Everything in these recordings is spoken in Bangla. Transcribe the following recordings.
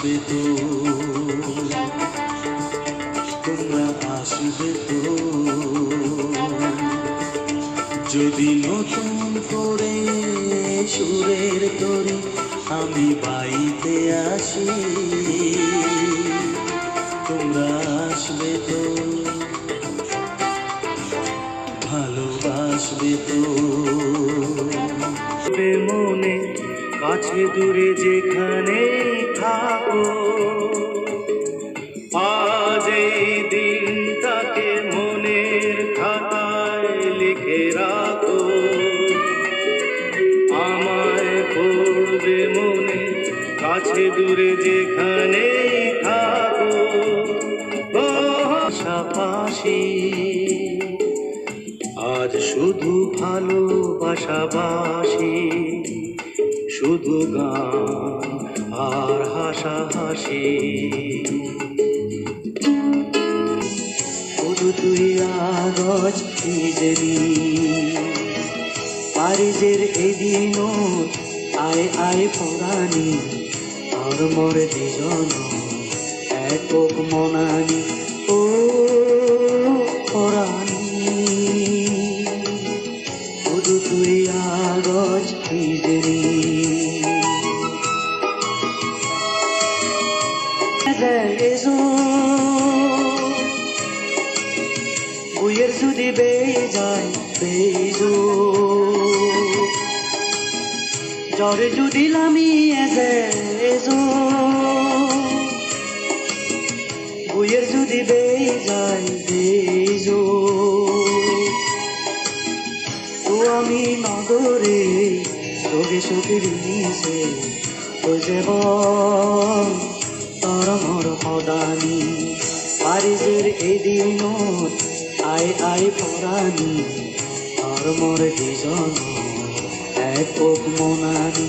আসবে তো তোমরা আসবে তো যদি নতুন করে সুরের তরি আমি বাইতে আসি, তোমরা আসবে তো ভালোবাসবে তো মনে কাছে দূরে যেখানে কাছে দূরে যেখানে থাকো পাশাপাশি আজ শুধু ভালোবাসাবাসি শুধু গান আর হাসাহাসি শুধু তুই আগজ পারিজের এদিনও আয় আয় পরানি আর মরে দিজন একক মনানি ও পরানি। যদি বেয়ে যায় বেজো। জ্বরে যদি লামিয়ে যেজো বইয়ের যদি যায় বেজো। ও আমি নগরে তোকে সুখের নিছে ও যে তর মর সদানি পারিজের এদিন আই আই পরানি। তর মর দিজন এক মনানি।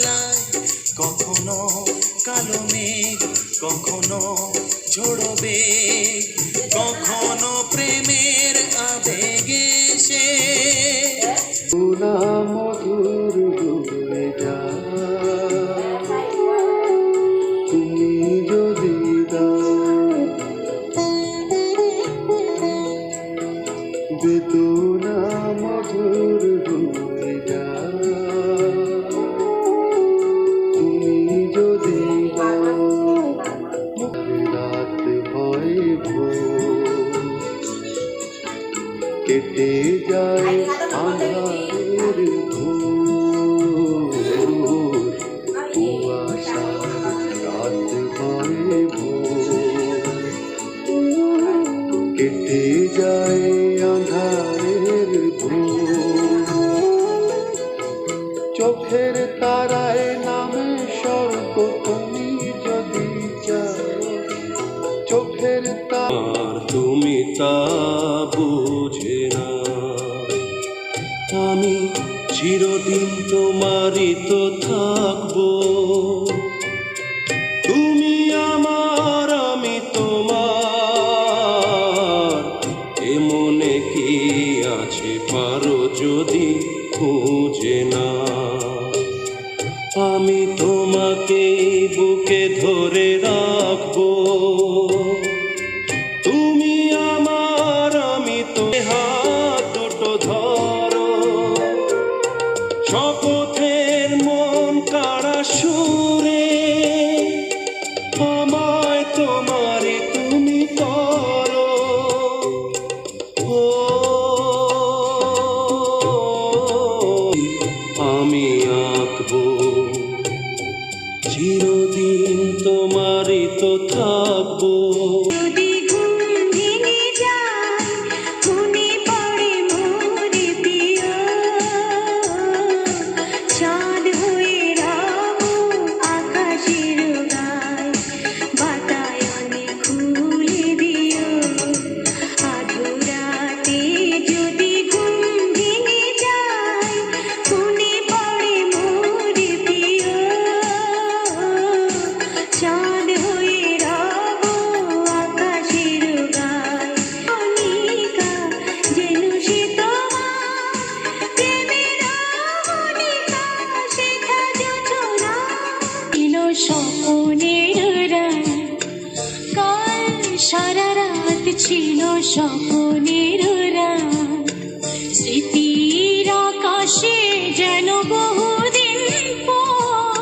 পুরা মধুর কেটে যায় আধারের ঘোর চোখের তারায় নামে স্বর্গ তুমি যদি চোখের তার তুমি তা বুঝে না। আমি চিরদিন তোমারই তো থাকব। সারা রাত ছিল স্বপ্নের রাত। স্মৃতির আকাশে যেন বহুদিন পর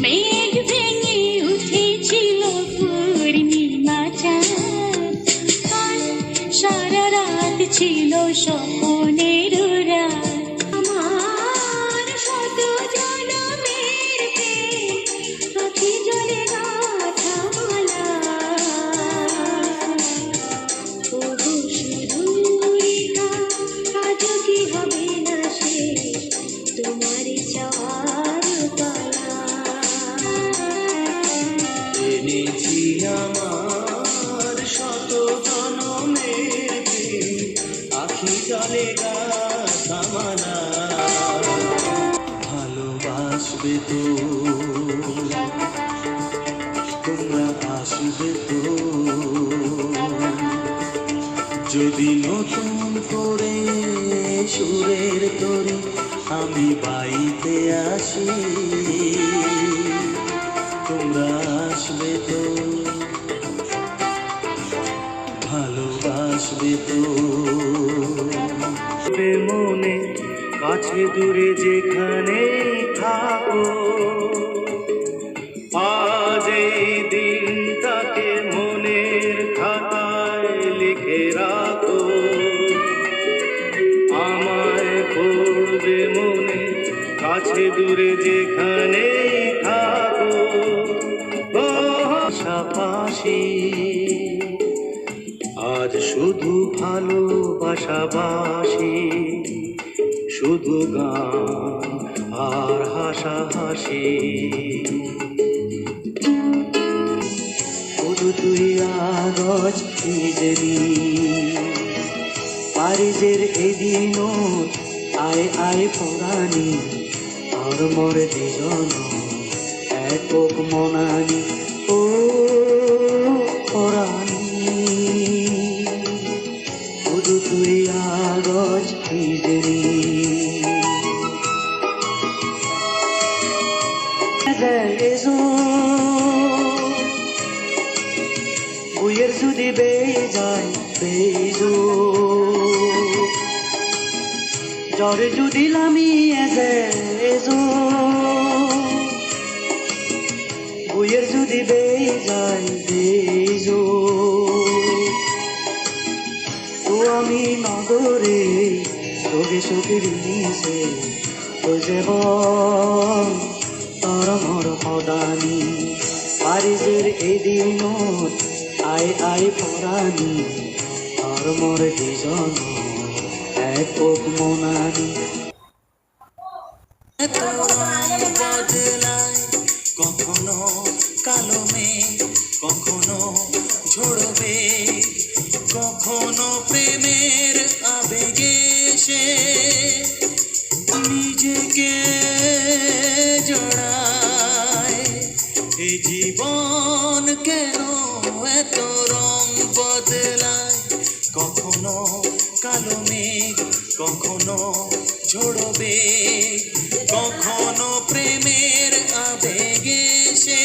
মেঘ ভেঙে উঠেছিল পূর্ণিমা চাঁদ। সারা রাত ছিল স্বপ্নের জলে গাছামালা ভালোবাসবে তো তোমরা আসবে তো যদি নতুন করে সুরের তরি আমি বাইতে আসি, তোমরা আসবে তো? ভালোবাসবে তো? মনে কাছে দূরে যেখানে কাছে দূরে যেখানে থাকো পাশাপাশি আজ শুধু ভালোবাসাবাসি শুধু গান আর হাসাহাসি। শুধু তুই আগজ নিজেরি পারিজের এদিন আয় আয় পরাণী আর মরে দিজন একক মনানি, ও শুধু তুই আগজ বইয়ের যদি বেয়ে যায় বেজো। জ্বরে যদি লামিয়ে নিচে ও যেব তর মর পদানি পারিজের এদিন আই আই পৰাণী তৰমৰ দুজন এক মনানি। জীবন কেন এত রং বদলায়? কখনো কালো মেঘ কখনো ঝোড়বে কখনো প্রেমের আবেগে সে।